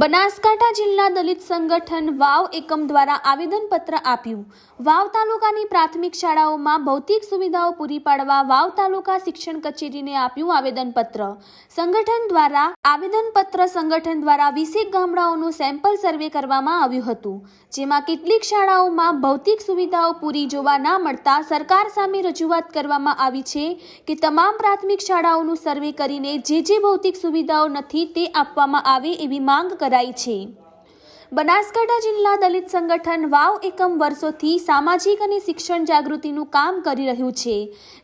બનાસકાંઠા જિલ્લા દલિત સંગઠન વાવ એકમ દ્વારા આવેદનપત્ર આપ્યું. વાવ તાલુકાની પ્રાથમિક શાળાઓમાં ભૌતિક સુવિધાઓ પૂરી પાડવા વાવ તાલુકા શિક્ષણ કચેરીને આપ્યું આવેદનપત્ર. સંગઠન દ્વારા, આવેદનપત્ર સંગઠન દ્વારા વીસેક ગામડાઓનું સેમ્પલ સર્વે કરવામાં આવ્યું હતું, જેમાં કેટલીક શાળાઓમાં ભૌતિક સુવિધાઓ પૂરી જોવા ના મળતા સરકાર સામે રજૂઆત કરવામાં આવી છે કે તમામ પ્રાથમિક શાળાઓનું સર્વે કરીને જે જે ભૌતિક સુવિધાઓ નથી તે આપવામાં આવે એવી માંગ કરાઈ છે. બનાસકાંઠા જિલ્લા દલિત સંગઠન વાવ એકમ વર્ષોથી સામાજિક અને શિક્ષણ જાગૃતિનું કામ કરી રહ્યું છે.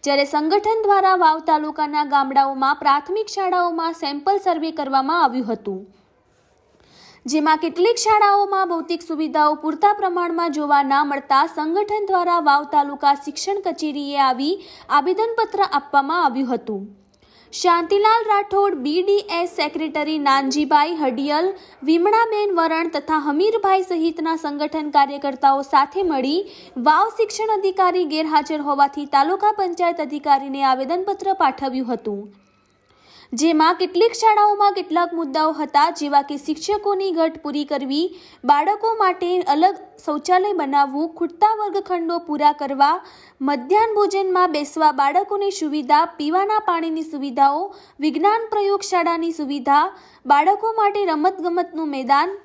જ્યારે સંગઠન દ્વારા વાવ તાલુકાના ગામડાઓમાં પ્રાથમિક શાળાઓમાં સેમ્પલ સર્વે કરવામાં આવ્યું હતું. જેમાં કેટલીક શાળાઓમાં ભૌતિક સુવિધાઓ પૂરતા પ્રમાણમાં જોવા ના મળતા સંગઠન દ્વારા વાવ તાલુકા શિક્ષણ કચેરીએ આવી આવેદનપત્ર આપવામાં આવ્યું હતું. શાંતિલાલ રાઠોડ બીડીએસ સેક્રેટરી નાનજીભાઈ હડિયલ, વિમળાબેન વરણ તથા હમીરભાઈ સહિતના સંગઠન કાર્યકર્તાઓ સાથે મળી વાવ શિક્ષણ અધિકારી ગેરહાજર હોવાથી તાલુકા પંચાયત અધિકારીને આવેદનપત્ર પાઠવ્યું હતું. જેમાં કેટલીક શાળાઓમાં કેટલાક મુદ્દાઓ હતા, જેવા કે શિક્ષકોની ઘટ પૂરી કરવી, બાળકો માટે અલગ શૌચાલય બનાવવું, ખૂટતા વર્ગખંડો પૂરા કરવા, મધ્યાહન ભોજનમાં બેસવા બાળકોની સુવિધા, પીવાના પાણીની સુવિધાઓ, વિજ્ઞાન પ્રયોગશાળાની સુવિધા, બાળકો માટે રમતગમતનું મેદાન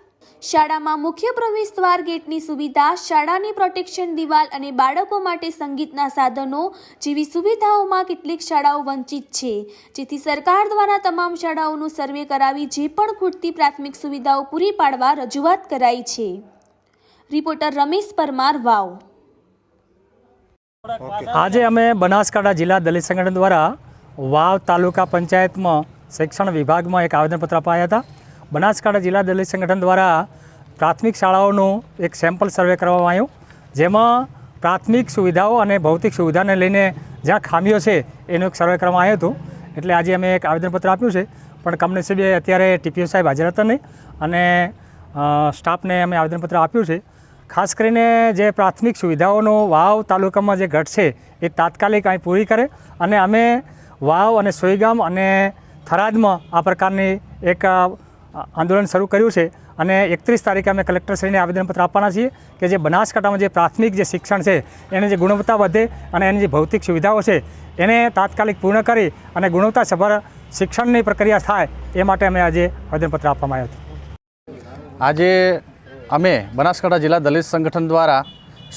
શાળામાં મુખ્ય પ્રવેશ દ્વાર ગેટની સુવિધા, શાળાની પ્રોટેક્શન દિવાલ અને બાળકો માટે સંગીતના સાધનો જેવી સુવિધાઓમાં કેટલીક શાળાઓ વંચિત છે. જેથી સરકાર દ્વારા તમામ શાળાઓનું સર્વે કરાવી જે પણ ખૂટતી પ્રાથમિક સુવિધાઓ પૂરી પાડવા રજૂઆત કરાઈ છે. રિપોર્ટર રમેશ પરમાર, વાવ. આજે અમે બનાસકાંઠા જિલ્લા દલિત સંગઠન દ્વારા વાવ તાલુકા પંચાયતમાં શિક્ષણ વિભાગમાં એક આવેદનપત્ર અપાયા હતા. બનાસકાંઠા જિલ્લા દલિત સંગઠન દ્વારા પ્રાથમિક શાળાઓનું એક સેમ્પલ સર્વે કરવામાં આવ્યું. જેમાં પ્રાથમિક સુવિધાઓ અને ભૌતિક સુવિધાને લઈને જ્યાં ખામીઓ છે, એનું એક સર્વે કરવામાં આવ્યું હતું. એટલે આજે અમે એક આવેદનપત્ર આપ્યું છે. પણ કમનસીબે અત્યારે ટીપીઓ સાહેબ હાજર હતા નહીં. અને સ્ટાફને અમે આવેદનપત્ર આપ્યું છે. ખાસ કરીને જે પ્રાથમિક સુવિધાઓનો વાવ તાલુકામાં જે ઘટ છે, એ તાત્કાલિક અહીં પૂરી કરે અને અમે વાવ અને સોઈગામ અને થરાદમાં આ પ્રકારની એક આંદોલન શરૂ કર્યું છે અને એકત્રીસ તારીખે અમે કલેક્ટરશ્રીને આવેદનપત્ર આપવાના છીએ કે જે બનાસકાંઠામાં જે પ્રાથમિક જે શિક્ષણ છે, એની જે ગુણવત્તા વધે અને એની જે ભૌતિક સુવિધાઓ છે, એને તાત્કાલિક પૂર્ણ કરી અને ગુણવત્તાસભર શિક્ષણની પ્રક્રિયા થાય એ માટે અમે આજે આવેદનપત્ર આપવામાં આવ્યું આજે અમે બનાસકાંઠા જિલ્લા દલિત સંગઠન દ્વારા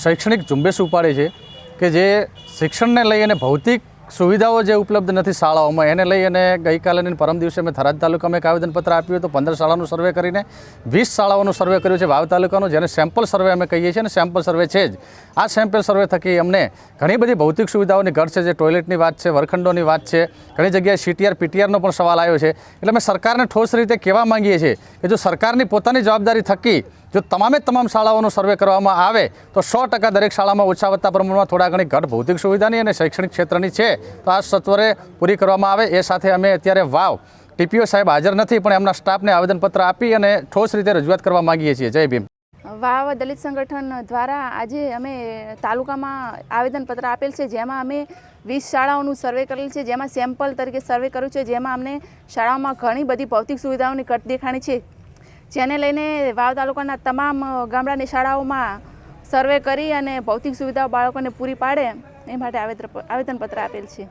શૈક્ષણિક ઝુંબેશ ઉપાડી છે કે જે શિક્ષણને લઈ અને ભૌતિક સુવિધાઓ જે ઉપલબ્ધ નથી શાળાઓમાં, એને લઈ અને ગઈકાલે પરમ દિવસે મેં થરાદ તાલુકામાં એક આવેદનપત્ર આપ્યું હતું, પંદર શાળાનું સર્વે કરીને, વીસ શાળાઓનું સર્વે કર્યું છે, વાવ તાલુકાનું, જેને સેમ્પલ સર્વે અમે કહીએ છીએ, અને સેમ્પલ સર્વે છે જ. આ સેમ્પલ સર્વે થકી અમને ઘણી બધી ભૌતિક સુવિધાઓની ઘટ છે, જે ટોયલેટની વાત છે વર્ખંડોની વાત છે, ઘણી જગ્યાએ સીટીઆર પીટીઆરનો પણ સવાલ આવ્યો છે. એટલે અમે સરકારને ઠોસ રીતે કહેવા માંગીએ છીએ કે જો સરકારની પોતાની જવાબદારી થકી જો તમામે તમામ શાળાઓનું સર્વે કરવામાં આવે, તો સો ટકા દરેક શાળામાં ઓછા વધતા પ્રમાણમાં થોડા ઘણી ઘટ ભૌતિક સુવિધાની અને શૈક્ષણિક ક્ષેત્રની છે. તો આ સત્વરે પૂરી કરવામાં આવે, એ સાથે અમે અત્યારે વાવ. ટીપીઓ સાહેબ હાજર નથી, પણ એમના સ્ટાફને આવેદનપત્ર આપી અને ઠોસ રીતે રજૂઆત કરવા માગીએ છીએ. જય ભીમ. વાવ દલિત સંગઠન દ્વારા આજે અમે તાલુકામાં આવેદનપત્ર આપેલ છે, જેમાં અમે વીસ શાળાઓનું સર્વે કરેલ છે, જેમાં સેમ્પલ તરીકે સર્વે કર્યું છે, જેમાં અમને શાળાઓમાં ઘણી બધી ભૌતિક સુવિધાઓની કટ દેખાણી છે. જેને લઈને વાવ તાલુકાના તમામ ગામડાની શાળાઓમાં સર્વે કરી અને ભૌતિક સુવિધાઓ બાળકોને પૂરી પાડે એ માટે આવેદન આવેદનપત્ર આપેલ છે.